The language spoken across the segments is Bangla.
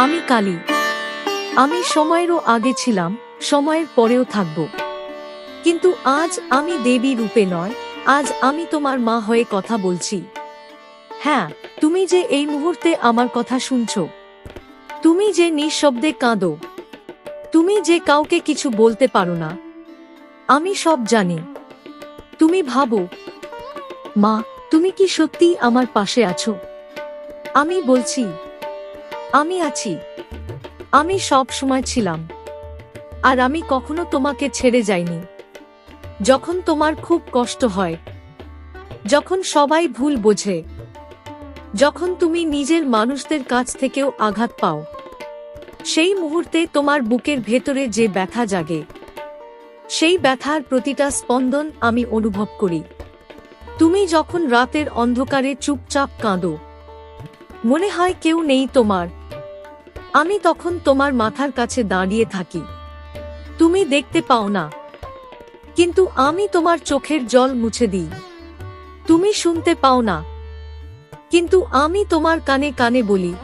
আমি কালী। আমি সময়েরও আগে ছিলাম, সময়ের পরেও থাকব। কিন্তু আজ আমি দেবী রূপে নয়, আজ আমি তোমার মা হয়ে কথা বলছি। হ্যাঁ তুমি যে এই মুহূর্তে আমার কথা শুনছ। তুমি যে নিঃশব্দে কাঁদো। তুমি যে কাউকে কিছু বলতে পারো না। আমি সব জানি। তুমি ভাবো, মা, তুমি কি সত্যি আমার পাশে আছো? আমি বলছি আমি আছি। আমি সব সময় ছিলাম। আর আমি কখনো তোমাকে ছেড়ে যাইনি। যখন তোমার খুব কষ্ট হয়। যখন সবাই ভুল বোঝে। যখন তুমি নিজের মানুষদের কাছ থেকেও আঘাত পাও। সেই মুহূর্তে তোমার বুকের ভেতরে যে ব্যথা জাগে। সেই ব্যথার প্রতিটা স্পন্দন আমি অনুভব করি। তুমি যখন রাতের অন্ধকারে চুপচাপ কাঁদো। মনে হয় কেউ নেই তোমার। আমি তখন তোমার মাথার কাছে দাঁড়িয়ে থাকি। তুমি দেখতে পাও না। কিন্তু আমি তোমার চোখের জল মুছে দিই। তুমি শুনতে পাও না। কিন্তু আমি তোমার কানে কানে বলি,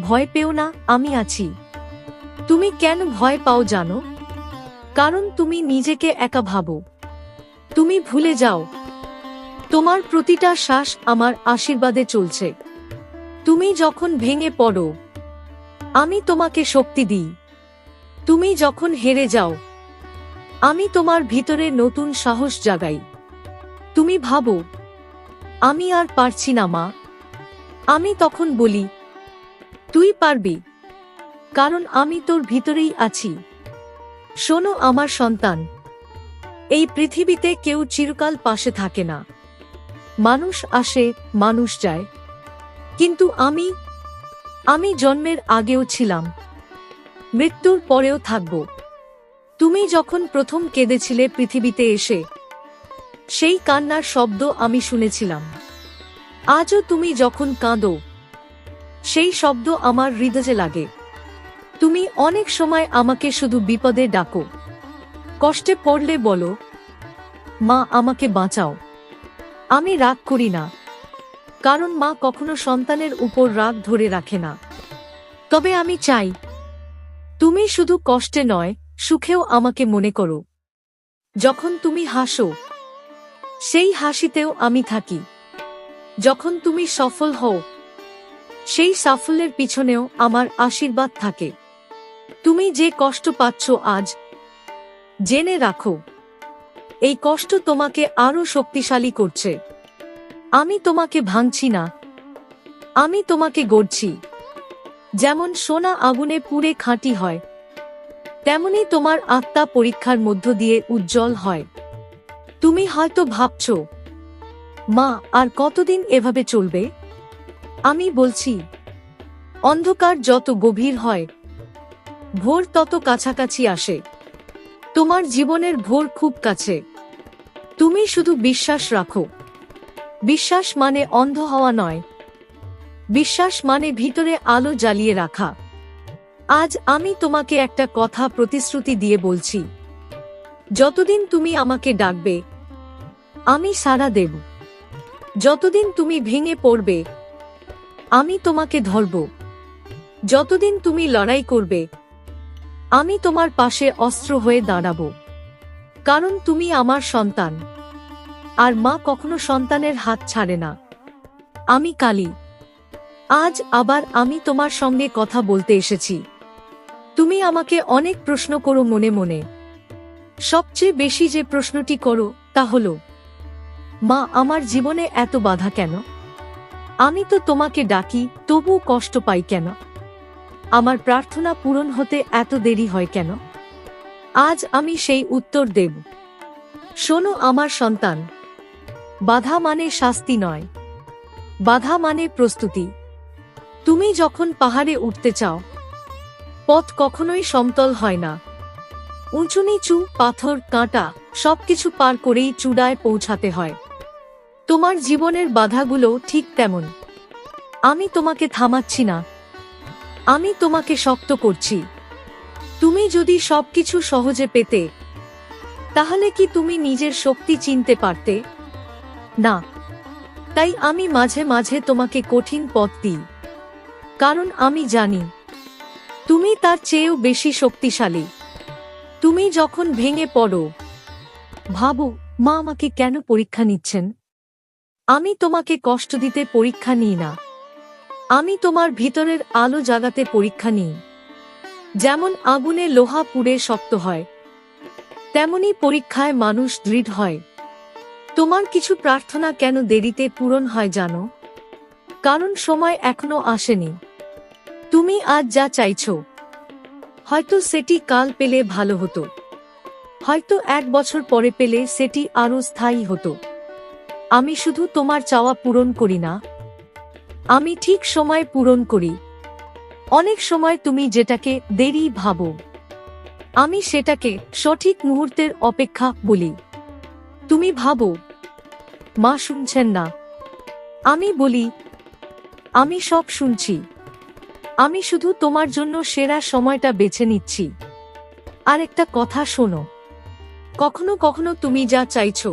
ভয় পেও না, আমি আছি। তুমি কেন ভয় পাও জানো? কারণ তুমি নিজেকে একা ভাবো। তুমি ভুলে যাও। তোমার প্রতিটা শ্বাস আমার আশীর্বাদে চলছে। তুমি যখন ভেঙে পড়ো, আমি তোমাকে শক্তি দিই। তুমি যখন হেরে যাও, আমি তোমার ভিতরে নতুন সাহস জাগাই। তুমি ভাবো, আমি আর পারছি না মা। আমি তখন বলি, তুই পারবি, কারণ আমি তোর ভিতরেই আছি। শোনো আমার সন্তান, এই পৃথিবীতে কেউ চিরকাল পাশে থাকে না। মানুষ আসে, মানুষ যায়। কিন্তু আমি আমি জন্মের আগেও ছিলাম। মৃত্যুর পরেও থাকব। তুমি যখন প্রথম কেঁদেছিলে পৃথিবীতে এসে, সেই কান্নার শব্দ আমি শুনেছিলাম। আজও তুমি যখন কাঁদো, সেই শব্দ আমার হৃদয়ে লাগে। তুমি অনেক সময় আমাকে শুধু বিপদে ডাকো। কষ্টে পড়লে বলো, মা, আমাকে বাঁচাও। আমি রাগ করি না। কারণ মা কখনো সন্তানের উপর রাগ ধরে রাখে না। তবে আমি চাই, তুমি শুধু কষ্টে নয়, সুখেও আমাকে মনে করো। যখন তুমি হাসো, সেই হাসিতেও আমি থাকি। যখন তুমি সফল হও, সেই সাফল্যের পিছনেও আমার আশীর্বাদ থাকে। তুমি যে কষ্ট পাচ্ছ আজ, জেনে রাখো। এই কষ্ট তোমাকে আরও শক্তিশালী করছে। আমি তোমাকে ভাঙছি না। আমি তোমাকে গড়ছি। যেমন সোনা আগুনে পুড়ে খাঁটি হয়, তেমনি তোমার আত্মা পরীক্ষার মধ্য দিয়ে উজ্জ্বল হয়। তুমি হয়তো ভাবছ, মা, আর কতদিন এভাবে চলবে? আমি বলছি, অন্ধকার যত গভীর হয়, ভোর তত কাছাকাছি আসে। তোমার জীবনের ভোর খুব কাছে। তুমি শুধু বিশ্বাস রাখো। বিশ্বাস মানে অন্ধ হওয়া নয়। বিশ্বাস মানে ভিতরে আলো জ্বালিয়ে রাখা। আজ আমি তোমাকে একটা কথা প্রতিশ্রুতি দিয়ে বলছি। যতদিন তুমি আমাকে ডাকবে, আমি সাড়া দেব। যতদিন তুমি ভেঙে পড়বে, আমি তোমাকে ধরব। যতদিন তুমি লড়াই করবে, আমি তোমার পাশে অস্ত্র হয়ে দাঁড়াবো। কারণ তুমি আমার সন্তান। আর মা কখনো সন্তানের হাত ছাড়ে না। আমি কালী। আজ আবার আমি তোমার সঙ্গে কথা বলতে এসেছি। তুমি আমাকে অনেক প্রশ্ন করো মনে মনে। সবচেয়ে বেশি যে প্রশ্নটি করো, তা হল, মা, আমার জীবনে এত বাধা কেন? আমি তো তোমাকে ডাকি, তবু কষ্ট পাই কেন? আমার প্রার্থনা পূরণ হতে এত দেরি হয় কেন? আজ আমি সেই উত্তর দেব। শোনো, আমার সন্তান বাধা মানে শাস্তি নয়। বাধা মানে প্রস্তুতি। তুমি যখন পাহাড়ে উঠতে চাও, পথ কখনোই সমতল হয় না। উঁচু নিচু, পাথর, কাঁটা সবকিছু পার করেই চূড়ায় পৌঁছাতে হয়। তোমার জীবনের বাধাগুলো ঠিক তেমন। আমি তোমাকে থামাচ্ছি না। আমি তোমাকে শক্ত করছি। তুমি যদি সবকিছু সহজে পেতে, তাহলে কি তুমি নিজের শক্তি চিনতে পারতে? না, তাই আমি মাঝে মাঝে তোমাকে কঠিন পথ দিই। কারণ আমি জানি, তুমি তার চেয়েও বেশি শক্তিশালী। তুমি যখন ভেঙে পড়ো, ভাবো, মা আমাকে কেন পরীক্ষা নিচ্ছেন? আমি তোমাকে কষ্ট দিতে পরীক্ষা নিই না। আমি তোমার ভিতরের আলো জাগাতে পরীক্ষা নিই। যেমন আগুনে লোহা পুড়ে শক্ত হয়, তেমনি পরীক্ষায় মানুষ দৃঢ় হয়। তোমার কিছু প্রার্থনা কেন দেরিতে পূরণ হয় জানো? কারণ সময় এখনও আসেনি। তুমি আজ যা চাইছ। হয়তো সেটি কাল পেলে ভালো হতো। হয়তো এক বছর পরে পেলে সেটি আরও স্থায়ী হতো। আমি শুধু তোমার চাওয়া পূরণ করি না। আমি ঠিক সময় পূরণ করি। অনেক সময় তুমি যেটাকে দেরি ভাবো। আমি সেটাকে সঠিক মুহূর্তের অপেক্ষা বলি। তুমি ভাবো। মা শুনছেন না। আমি বলি, আমি সব শুনছি। আমি শুধু তোমার জন্য সেরা সময়টা বেছে নিচ্ছি। আর একটা কথা শোনো। কখনো কখনো তুমি যা চাইছ,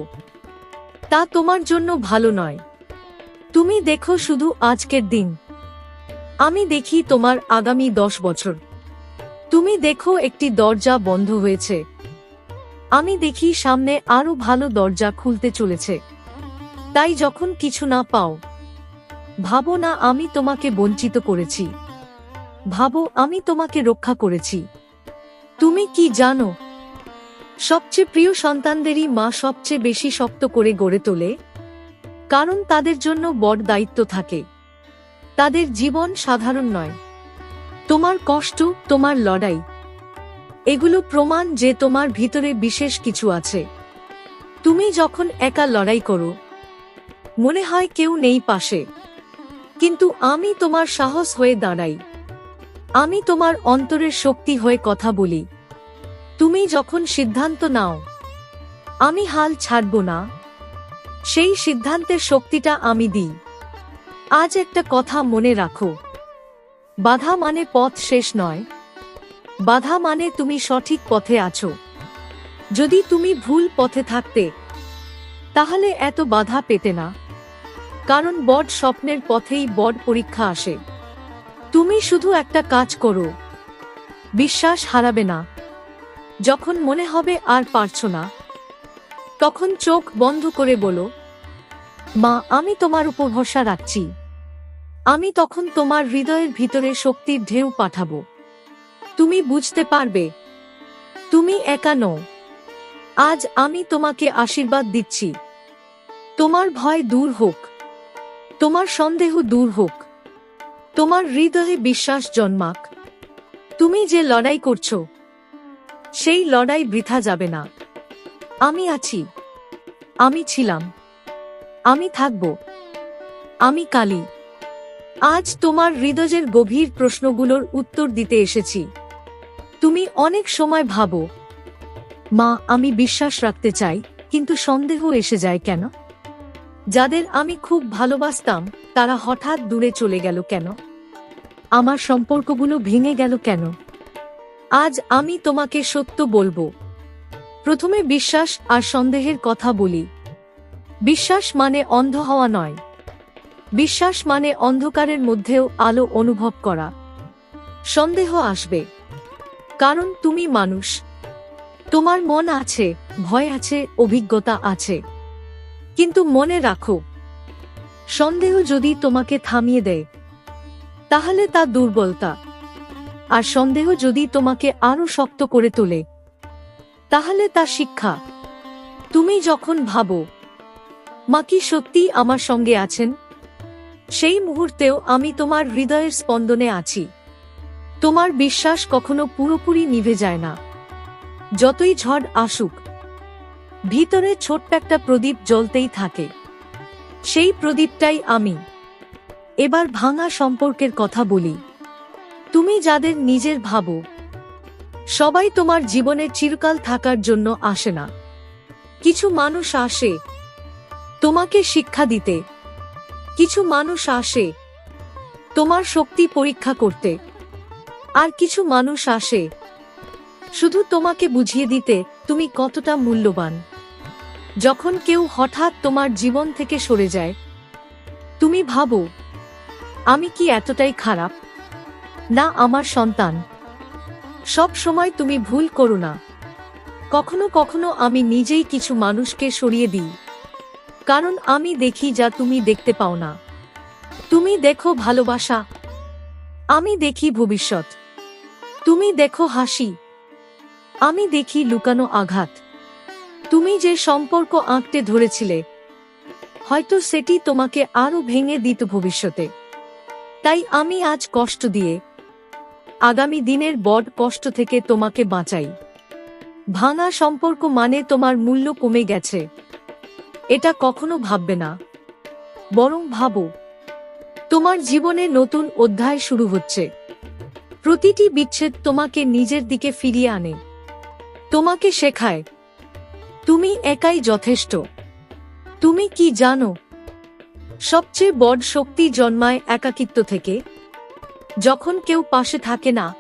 তা তোমার জন্য ভালো নয়। তুমি দেখো শুধু আজকের দিন। আমি দেখি তোমার আগামী দশ বছর। তুমি দেখো একটি দরজা বন্ধ হয়েছে। আমি দেখি সামনে আরও ভালো দরজা খুলতে চলেছে। তাই যখন কিছু না পাও, ভাবো না আমি তোমাকে বঞ্চিত করেছি। ভাবো আমি তোমাকে রক্ষা করেছি। তুমি কি জানো, সবচেয়ে প্রিয় সন্তানদেরই মা সবচেয়ে বেশি শক্ত করে গড়ে তোলে? কারণ তাদের জন্য বড় দায়িত্ব থাকে। তাদের জীবন সাধারণ নয়। তোমার কষ্ট, তোমার লড়াই এগুলো প্রমাণ যে তোমার ভিতরে বিশেষ কিছু আছে। তুমি যখন একা লড়াই করো, মনে হয় কেউ নেই পাশে। কিন্তু আমি তোমার সাহস হয়ে দাঁড়াই। আমি তোমার অন্তরের শক্তি হয়ে কথা বলি। তুমি যখন সিদ্ধান্ত নাও, আমি হাল ছাড়ব না। সেই সিদ্ধান্তের শক্তিটা আমি দিই। আজ একটা কথা মনে রাখো। বাধা মানে পথ শেষ নয়। বাধা মানে তুমি সঠিক পথে আছো। যদি তুমি ভুল পথে থাকতে, তাহলে এত বাধা পেতে না। কারণ বড স্বপ্নের পথেই বড পরীক্ষা আসে। তুমি শুধু একটা কাজ করো। বিশ্বাস হারাবে না। যখন মনে হবে আর পারছ না, তখন চোখ বন্ধ করে বলো, মা, আমি তোমার উপর ভরসা রাখছি। আমি তখন তোমার হৃদয়ের ভিতরে শক্তির ঢেউ পাঠাবো। তুমি বুঝতে পারবে। তুমি একা নও। আজ আমি তোমাকে আশীর্বাদ দিচ্ছি। তোমার ভয় দূর হোক। তোমার সন্দেহ দূর হোক। তোমার হৃদয়ে বিশ্বাস জন্মাক। তুমি যে লড়াই করছ, সেই লড়াই বৃথা যাবে না। আমি আছি। আমি ছিলাম। আমি থাকব। আমি কালী। আজ তোমার হৃদয়ের গভীর প্রশ্নগুলোর উত্তর দিতে এসেছি। তুমি অনেক সময় ভাবো, মা, আমি বিশ্বাস রাখতে চাই, কিন্তু সন্দেহ এসে যায় কেন? যাদের আমি খুব ভালোবাসতাম, তারা হঠাৎ দূরে চলে গেল কেন? আমার সম্পর্কগুলো ভেঙে গেল কেন? আজ আমি তোমাকে সত্য বলব। প্রথমে বিশ্বাস আর সন্দেহের কথা বলি। বিশ্বাস মানে অন্ধ হওয়া নয়। বিশ্বাস মানে অন্ধকারের মধ্যেও আলো অনুভব করা। সন্দেহ আসবে। কারণ তুমি মানুষ। তোমার মন আছে, ভয় আছে, অভিজ্ঞতা আছে। কিন্তু মনে রাখো, সন্দেহ যদি তোমাকে থামিয়ে দেয়, তাহলে তা দুর্বলতা। আর সন্দেহ যদি তোমাকে আরও শক্ত করে তোলে, তাহলে তা শিক্ষা। তুমি যখন ভাবো, মা কি সত্যি আমার সঙ্গে আছেন? সেই মুহূর্তেও আমি তোমার হৃদয়ের স্পন্দনে আছি। তোমার বিশ্বাস কখনো পুরোপুরি নিভে যায় না। যতই ঝড় আসুক, ভিতরে ছোট্ট একটা প্রদীপ জ্বলতেই থাকে। সেই প্রদীপটাই আমি। এবার ভাঙা সম্পর্কের কথা বলি। তুমি যাদের নিজের ভাবো, সবাই তোমার জীবনে চিরকাল থাকার জন্য আসে না। কিছু মানুষ আসে তোমাকে শিক্ষা দিতে। কিছু মানুষ আসে তোমার শক্তি পরীক্ষা করতে। আর কিছু মানুষ আসে। শুধু তোমাকে বুঝিয়ে দিতে তুমি কতটা মূল্যবান। যখন কেউ হঠাৎ তোমার জীবন থেকে সরে যায়, তুমি ভাবো, আমি কি এতটাই খারাপ? না, আমার সন্তান। সব সময় তুমি ভুল করো না। কখনো কখনো আমি নিজেই কিছু মানুষকে সরিয়ে দিই। কারণ আমি দেখি যা তুমি দেখতে পাও না। তুমি দেখো ভালোবাসা। আমি দেখি ভবিষ্যৎ। তুমি দেখো হাসি। আমি দেখি লুকানো আঘাত। তুমি যে সম্পর্ক আঁকতে ধরেছিলে, হয়তো সেটি তোমাকে আরও ভেঙে দিত ভবিষ্যতে। তাই আমি আজ কষ্ট দিয়ে, আগামী দিনের বড় কষ্ট থেকে তোমাকে বাঁচাই। ভাঙা সম্পর্ক মানে তোমার মূল্য কমে গেছে। এটা কখনো ভাববে না। বরং ভাবো, তোমার জীবনে নতুন অধ্যায় শুরু হচ্ছে। প্রতিটি বিচ্ছেদ তোমাকে নিজের দিকে ফিরিয়ে আনে। তোমাকে শেখায়, তুমি একাই যথেষ্ট। তুমি কি জানো? সবচেয়ে বড় শক্তি জন্মায় একাকিত্ব থেকে। যখন কেউ পাশে থাকে না,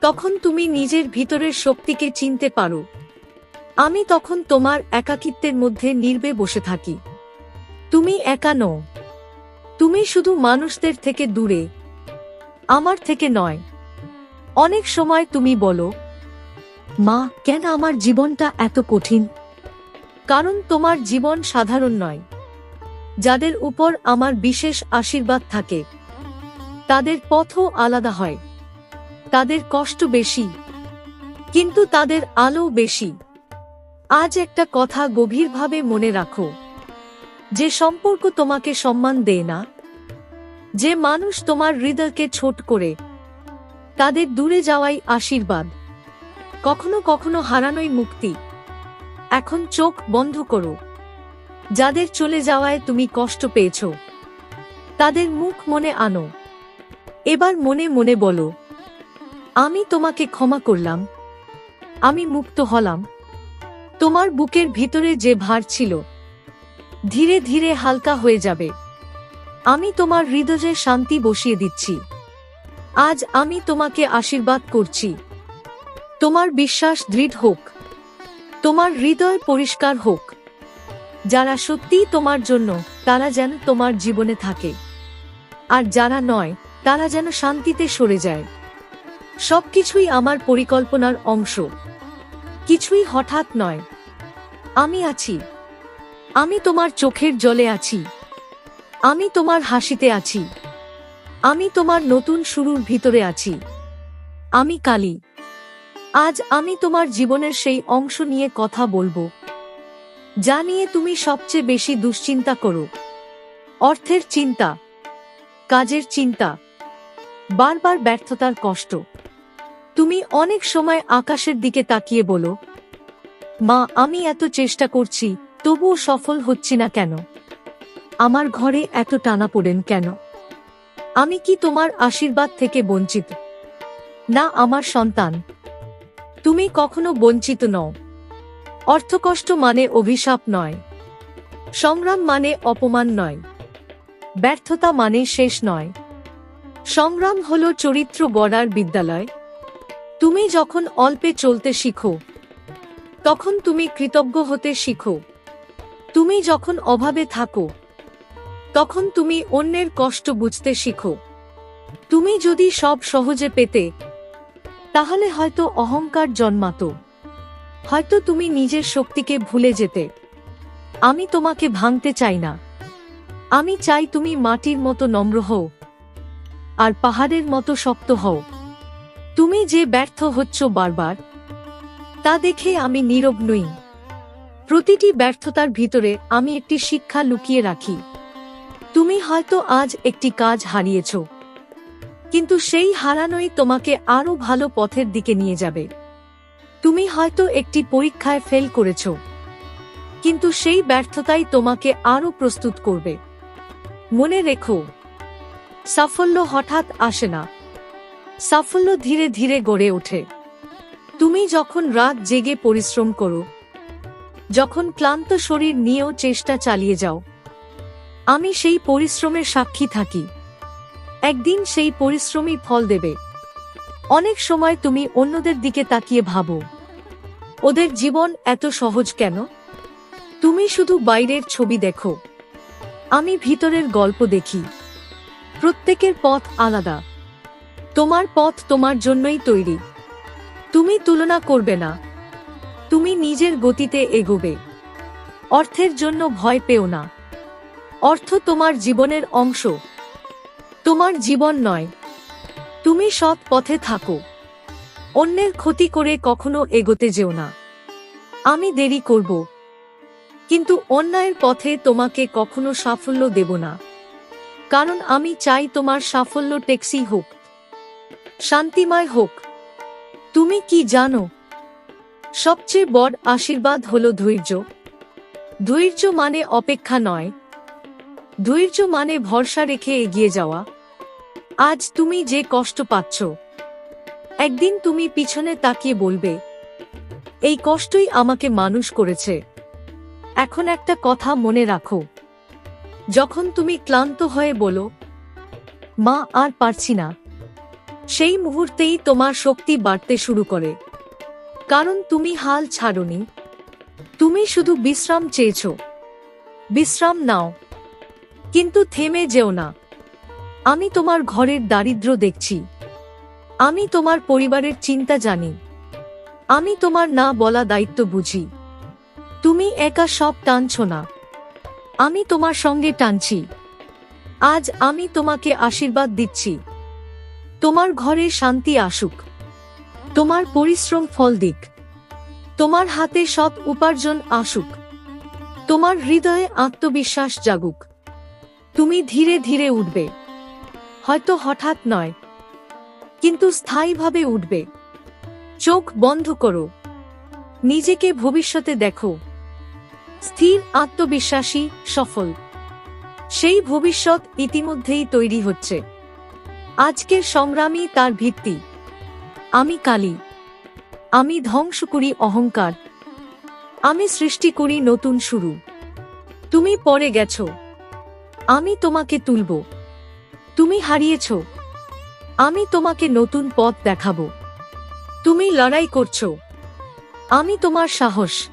তখন তুমি নিজের ভিতরের শক্তিকে চিনতে পারো। আমি তখন তোমার একাকিত্বের মধ্যে নির্বে বসে থাকি। তুমি একা নও। তুমি শুধু মানুষদের থেকে দূরে। আমার থেকে নয়। অনেক সময় তুমি বলো, মা, কেন আমার জীবনটা এত কঠিন? কারণ তোমার জীবন সাধারণ নয়। যাদের উপর আমার বিশেষ আশীর্বাদ থাকে, তাদের পথও আলাদা হয়। তাদের কষ্ট বেশি, কিন্তু তাদের আলো বেশি। আজ একটা কথা গভীরভাবে মনে রাখো। যে সম্পর্ক তোমাকে সম্মান দেয় না যে মানুষ তোমার হৃদয়কে ছোট করে, তাদের দূরে যাওয়াই আশীর্বাদ। কখনো কখনো হারানোই মুক্তি। এখন চোখ বন্ধ করো। যাদের চলে যাওয়ায় তুমি কষ্ট পেয়েছ, তাদের মুখ মনে আনো। এবার মনে মনে বলো, আমি তোমাকে ক্ষমা করলাম, আমি মুক্ত হলাম। তোমার বুকের ভিতরে যে ভার ছিল, ধীরে ধীরে হালকা হয়ে যাবে। আমি তোমার হৃদয়ে শান্তি বসিয়ে দিচ্ছি। আজ আমি তোমাকে আশীর্বাদ করছি। তোমার বিশ্বাস দৃঢ় হোক। তোমার হৃদয় পরিষ্কার হোক। যারা সত্যিই তোমার জন্য, তারা যেন তোমার জীবনে থাকে। আর যারা নয়, তারা যেন শান্তিতে সরে যায়। সবকিছুই আমার পরিকল্পনার অংশ। কিছুই হঠাৎ নয়। আমি আছি। আমি তোমার চোখের জলে আছি। আমি তোমার হাসিতে আছি। আমি তোমার নতুন শুরুর ভিতরে আছি। আমি কালী। আজ আমি তোমার জীবনের সেই অংশ নিয়ে কথা বলব। যা নিয়ে তুমি সবচেয়ে বেশি দুশ্চিন্তা করো। অর্থের চিন্তা। কাজের চিন্তা। বারবার ব্যর্থতার কষ্ট। তুমি অনেক সময় আকাশের দিকে তাকিয়ে বলো, মা, আমি এত চেষ্টা করছি, তবুও সফল হচ্ছি না কেন? আমার ঘরে এত টানা পড়েন কেন? আমি কি তোমার আশীর্বাদ থেকে বঞ্চিত? না, আমার সন্তান। তুমি কখনো বঞ্চিত নও। অর্থকষ্ট মানে অভিশাপ নয়। সংগ্রাম মানে অপমান নয়। ব্যর্থতা মানে শেষ নয়। সংগ্রাম হল চরিত্র গড়ার বিদ্যালয়। তুমি যখন অল্পে চলতে শিখো, তখন তুমি কৃতজ্ঞ হতে শিখো। তুমি যখন অভাবে থাকো তখন তুমি অন্যের কষ্ট বুঝতে শিখো। তুমি যদি সব সহজে পেতে, তাহলে হয়তো অহংকার জন্মাতো। হয়তো তুমি নিজের শক্তিকে ভুলে যেতে। আমি তোমাকে ভাঙতে চাই না। আমি চাই তুমি মাটির মতো নম্র হও, আর পাহাড়ের মতো শক্ত হও। তুমি যে ব্যর্থ হচ্ছ বারবার, তা দেখে আমি নীরব নই। প্রতিটি ব্যর্থতার ভিতরে আমি একটি শিক্ষা লুকিয়ে রাখি। তুমি হয়তো আজ একটি কাজ হারিয়েছ। কিন্তু সেই হারানোই তোমাকে আরও ভালো পথের দিকে নিয়ে যাবে। তুমি হয়তো একটি পরীক্ষায় ফেল করেছ। কিন্তু সেই ব্যর্থতাই তোমাকে আরও প্রস্তুত করবে। মনে রেখো, সাফল্য হঠাৎ আসে না। সাফল্য ধীরে ধীরে গড়ে ওঠে। তুমি যখন রাত জেগে পরিশ্রম করো, যখন ক্লান্ত শরীর নিয়েও চেষ্টা চালিয়ে যাও আমি সেই পরিশ্রমের সাক্ষী থাকি। একদিন সেই পরিশ্রমই ফল দেবে। অনেক সময় তুমি অন্যদের দিকে তাকিয়ে ভাবো, ওদের জীবন এত সহজ কেন? তুমি শুধু বাইরের ছবি দেখো, আমি ভিতরের গল্প দেখি। প্রত্যেকের পথ আলাদা, তোমার পথ তোমার জন্যই তৈরি। তুমি তুলনা করবে না, তুমি নিজের গতিতে এগোবে। অর্থের জন্য ভয় পেও না। অর্থ তোমার জীবনের অংশ। তোমার জীবন নয়। তুমি সৎ পথে থাকো। অন্যের ক্ষতি করে কখনো এগোতে যেও না। আমি দেরি করব। কিন্তু অন্যায়ের পথে তোমাকে কখনো সাফল্য দেব না। কারণ আমি চাই তোমার সাফল্য টেক্সি হোক, শান্তিময় হোক। তুমি কি জানো? সবচেয়ে বড় আশীর্বাদ হল ধৈর্য। ধৈর্য মানে অপেক্ষা নয় ধৈর্য মানে ভরসা রেখে এগিয়ে যাওয়া। আজ তুমি যে কষ্ট পাচ্ছ, একদিন তুমি পিছনে তাকিয়ে বলবে, এই কষ্টই আমাকে মানুষ করেছে। এখন একটা কথা মনে রাখো। যখন তুমি ক্লান্ত হয়ে বলো, মা, আর পারছি না সেই মুহূর্তেই তোমার শক্তি বাড়তে শুরু করে। কারণ তুমি হাল ছাড়নি। তুমি শুধু বিশ্রাম চেয়েছ। বিশ্রাম নাও। কিন্তু থেমে যেও না। আমি তোমার ঘরের দারিদ্র দেখছি। আমি তোমার পরিবারের চিন্তা জানি। আমি তোমার না বলা দায়িত্ব বুঝি। তুমি একা সব টানছ না। আমি তোমার সঙ্গে টানছি। আজ আমি তোমাকে আশীর্বাদ দিচ্ছি। তোমার ঘরে শান্তি আসুক। তোমার পরিশ্রম ফল দিক। তোমার হাতে সৎ উপার্জন আসুক। তোমার হৃদয়ে আত্মবিশ্বাস জাগুক। তুমি ধীরে ধীরে উঠবে। হয়তো হঠাৎ নয়, কিন্তু স্থায়ীভাবে উঠবে। চোখ বন্ধ করো। নিজেকে ভবিষ্যতে দেখো। স্থির আত্মবিশ্বাসী, সফল। সেই ভবিষ্যৎ ইতিমধ্যেই তৈরি হচ্ছে। আজকের সংগ্রামই তার ভিত্তি। আমি কালী। আমি ধ্বংস করি অহংকার। আমি সৃষ্টি করি নতুন শুরু। তুমি পরে গেছো। আমি তোমাকে তুলব। তুমি হারিয়েছ। আমি তোমাকে নতুন পথ দেখাব। তুমি লড়াই করছ। আমি তোমার সাহস।